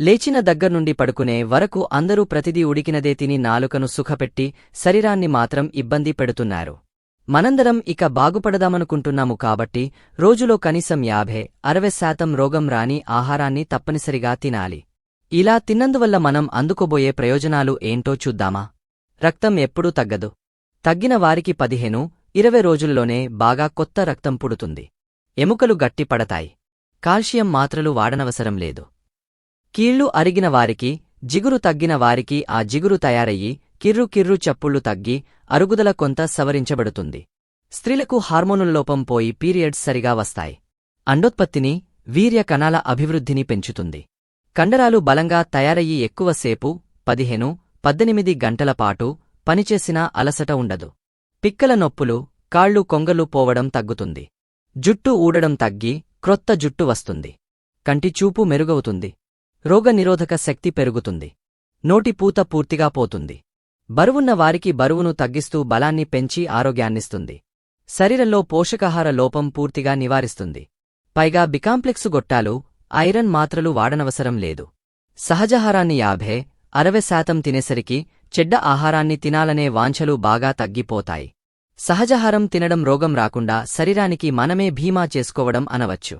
లేచిన దగ్గర్నుండి పడుకునే వరకు అందరూ ప్రతిదీ ఉడికినదే తిని నాలుకను సుఖపెట్టి శరీరాన్ని మాత్రం ఇబ్బంది పెడుతున్నారు. మనందరం ఇక బాగుపడదామనుకుంటున్నాము కాబట్టి రోజులో కనీసం యాభై అరవై శాతం రోగం రాని ఆహారాన్ని తప్పనిసరిగా తినాలి. ఇలా తిన్నందువల్ల మనం అందుకోబోయే ప్రయోజనాలు ఏంటో చూద్దామా? రక్తం ఎప్పుడూ తగ్గదు. తగ్గిన వారికి పదిహేను ఇరవై రోజుల్లోనే బాగా కొత్త రక్తం పుడుతుంది. ఎముకలు గట్టి పడతాయి కాల్షియం మాత్రలు వాడనవసరం లేదు. కీళ్ళు అరిగిన వారికి జిగురు తగ్గిన వారికి ఆ జిగురు తయారయ్యి కిర్రు కిర్రు చప్పుళ్ళు తగ్గి అరుగుదల కొంత సవరించబడుతుంది. స్త్రీలకు హార్మోనుల్లోపం పోయి పీరియడ్స్ సరిగా వస్తాయి. అండోత్పత్తిని వీర్య కణాల అభివృద్ధిని పెంచుతుంది. కండరాలు బలంగా తయారయ్యి ఎక్కువసేపు పదిహేను పద్దెనిమిది గంటల పాటు పనిచేసినా అలసట ఉండదు. పిక్కల నొప్పులు కాళ్ళు కొంగలు పోవడం తగ్గుతుంది. జుట్టు ఊడడం తగ్గి క్రొత్త జుట్టు వస్తుంది. కంటిచూపు మెరుగవుతుంది. రోగనిరోధక శక్తి పెరుగుతుంది. నోటి పూత పూర్తిగా పోతుంది. బరువున్న వారికి బరువును తగ్గిస్తూ బలాన్ని పెంచి ఆరోగ్యాన్నిస్తుంది. శరీరంలో పోషకాహార లోపం పూర్తిగా నివారిస్తుంది. పైగా బికాంప్లెక్సు గొట్టాలు ఐరన్ మాత్రలు వాడనవసరం లేదు. సహజాహారాన్ని యాభై అరవై శాతం తినేసరికి చెడ్డ ఆహారాన్ని తినాలనే వాంఛలు బాగా తగ్గిపోతాయి. సహజాహారం తినడం రోగం రాకుండా శరీరానికి మనమే భీమా చేసుకోవడం అనవచ్చు.